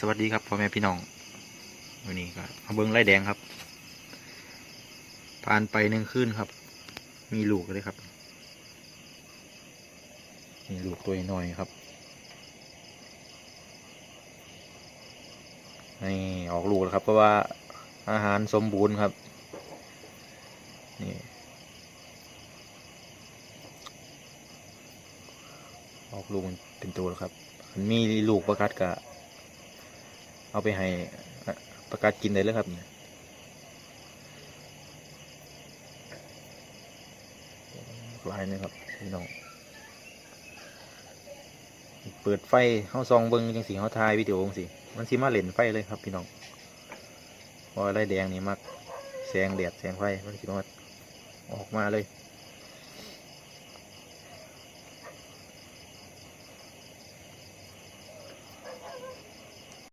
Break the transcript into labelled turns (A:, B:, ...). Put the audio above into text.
A: สวัสดีครับพ่อแม่พี่น้องวันนี้ก็มาเบิ้งไล่แดงครับ ผ่านไปหนึ่งคืนครับ มีลูกเลยครับ มีลูกตัวน้อยครับนี่ออกลูกแล้วครับ เพราะว่าอาหารสมบูรณ์ครับ นี่ออกลูกเป็นตัวแล้วครับ มันมีลูกประกัดกะ เอาไปให้ประกัดกินได้เลยครับเนี่ยลายนะครับพี่น้องเปิดไฟเข้าซองเบิ้งจังสีเข้าถ่ายวิดีโอจังสีมันสิมาเล่นไฟเลยครับพี่น้องเพราะอไรแดงนี่มักแสงแดดแสงไฟมันสิมาออกมาเลย